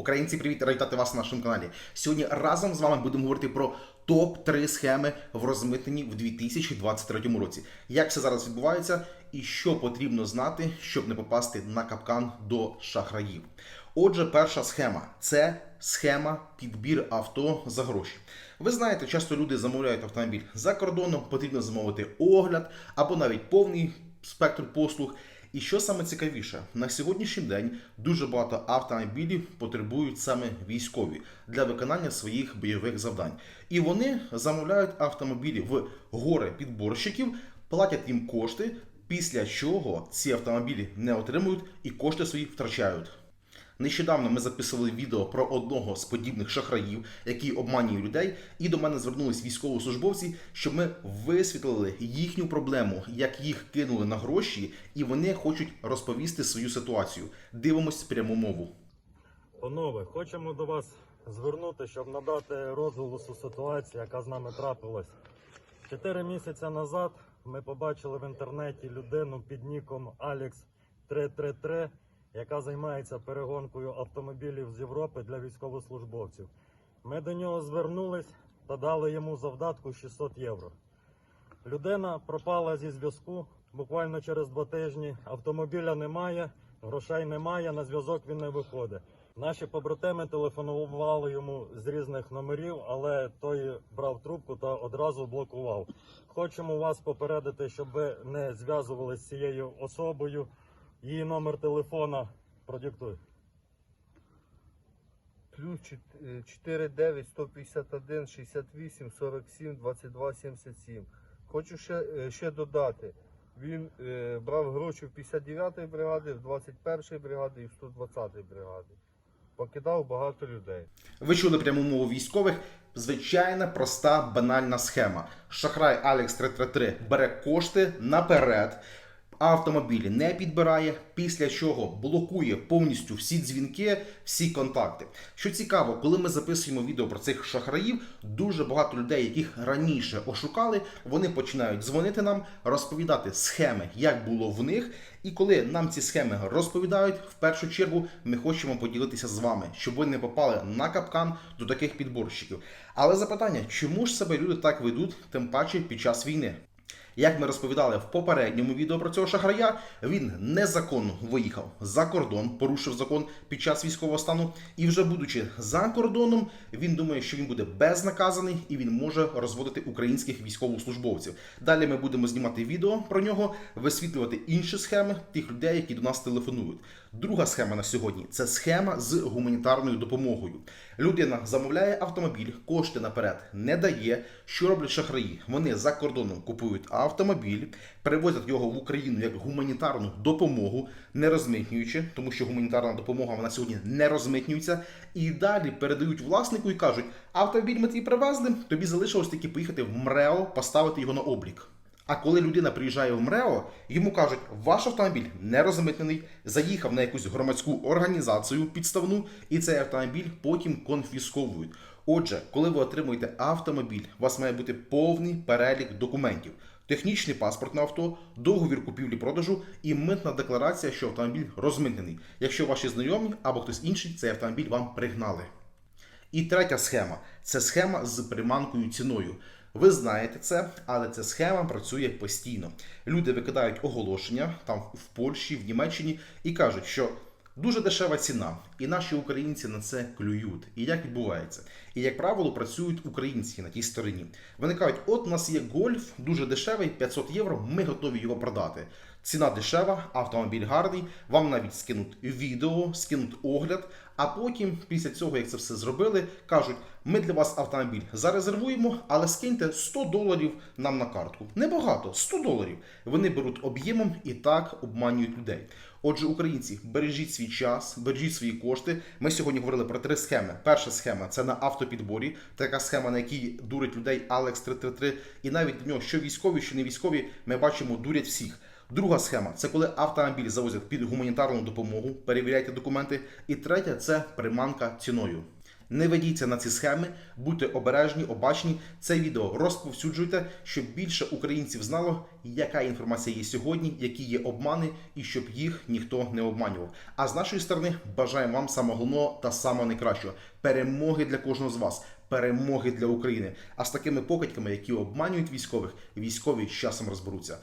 Українці, привіт, вітати вас на нашому каналі. Сьогодні разом з вами будемо говорити про топ-3 схеми в розмитненні в 2023 році. Як все зараз відбувається і що потрібно знати, щоб не попасти на капкан до шахраїв. Отже, перша схема це схема підбір авто за гроші. Ви знаєте, часто люди замовляють автомобіль за кордоном, потрібно замовити огляд або навіть повний спектр послуг. І що саме цікавіше, на сьогоднішній день дуже багато автомобілів потребують саме військові для виконання своїх бойових завдань. І вони замовляють автомобілі в гори підборщиків, платять їм кошти, після чого ці автомобілі не отримують і кошти свої втрачають. Нещодавно ми записували відео про одного з подібних шахраїв, який обманює людей, і до мене звернулись військовослужбовці, щоб ми висвітлили їхню проблему, як їх кинули на гроші, і вони хочуть розповісти свою ситуацію. Дивимось пряму мову. Панове, хочемо до вас звернути, щоб надати розголосу ситуації, яка з нами трапилась. Чотири місяці назад ми побачили в інтернеті людину під ніком Alex 333, яка займається перегонкою автомобілів з Європи для військовослужбовців. Ми до нього звернулись та дали йому завдатку 600 євро. Людина пропала зі зв'язку буквально через два тижні. Автомобіля немає, грошей немає, на зв'язок він не виходить. Наші побратими телефонували йому з різних номерів, але той брав трубку та одразу блокував. Хочемо вас попередити, щоб ви не зв'язувалися з цією особою. Її номер телефона продиктуй. Плюс 49 151 68 47 22 77. Хочу ще, е, ще додати. Він е, брав гроші в 59-ї бригади, в 21-ї бригади і в 120-ї бригади. Покидав багато людей. Ви чули пряму мову військових. Звичайна проста банальна схема. Шахрай Алекс 333 бере кошти наперед. Автомобілі не підбирає, після чого блокує повністю всі дзвінки, всі контакти. Що цікаво, коли ми записуємо відео про цих шахраїв, дуже багато людей, яких раніше ошукали, вони починають дзвонити нам, розповідати схеми, як було в них. І коли нам ці схеми розповідають, в першу чергу ми хочемо поділитися з вами, щоб ви не попали на капкан до таких підборщиків. Але запитання, чому ж себе люди так ведуть, тим паче під час війни? Як ми розповідали в попередньому відео про цього шахрая, він незаконно виїхав за кордон, порушив закон під час військового стану. І вже будучи за кордоном, він думає, що він буде безнаказаний і він може розводити українських військовослужбовців. Далі ми будемо знімати відео про нього, висвітлювати інші схеми тих людей, які до нас телефонують. Друга схема на сьогодні це схема з гуманітарною допомогою. Людина замовляє автомобіль, кошти наперед не дає. Що роблять шахраї? Вони за кордоном купують автомобіль, перевозять його в Україну як гуманітарну допомогу, не розмитнюючи, тому що гуманітарна допомога вона сьогодні не розмитнюється. І далі передають власнику і кажуть: автомобіль ми твій привезли, тобі залишилось тільки поїхати в МРЕО, поставити його на облік. А коли людина приїжджає в МРЕО, йому кажуть, ваш автомобіль не розмитнений, заїхав на якусь громадську організацію підставну, і цей автомобіль потім конфісковують. Отже, коли ви отримуєте автомобіль, у вас має бути повний перелік документів. Технічний паспорт на авто, договір купівлі-продажу і митна декларація, що автомобіль розмитнений. Якщо ваші знайомі або хтось інший цей автомобіль вам пригнали. І третя схема це схема з приманкою ціною. Ви знаєте це, але ця схема працює постійно. Люди викидають оголошення там в Польщі, в Німеччині і кажуть, що дуже дешева ціна, і наші українці на це клюють. І як відбувається? І як правило, працюють українці на тій стороні. Вони кажуть, от у нас є гольф, дуже дешевий, 500 євро, ми готові його продати. Ціна дешева, автомобіль гарний. Вам навіть скинуть відео, скинуть огляд. А потім, після цього, як це все зробили, кажуть: ми для вас автомобіль зарезервуємо, але скиньте 100 доларів нам на картку. Небагато, 100 доларів. Вони беруть об'ємом і так обманюють людей. Отже, українці, бережіть свій час, бережіть свої кошти. Ми сьогодні говорили про три схеми. Перша схема це на автопідборі, така схема, на якій дурить людей Алекс 333. І навіть до нього, що військові, що не військові, ми бачимо, дурять всіх. Друга схема це коли автомобіль завозять під гуманітарну допомогу, перевіряйте документи. І третя це приманка ціною. Не ведіться на ці схеми, будьте обережні, обачні. Це відео розповсюджуйте, щоб більше українців знало, яка інформація є сьогодні, які є обмани, і щоб їх ніхто не обманював. А з нашої сторони бажаємо вам самого головного та самого найкращого перемоги для кожного з вас. Перемоги для України. А з такими покидьками, які обманюють військових, військові з часом розберуться.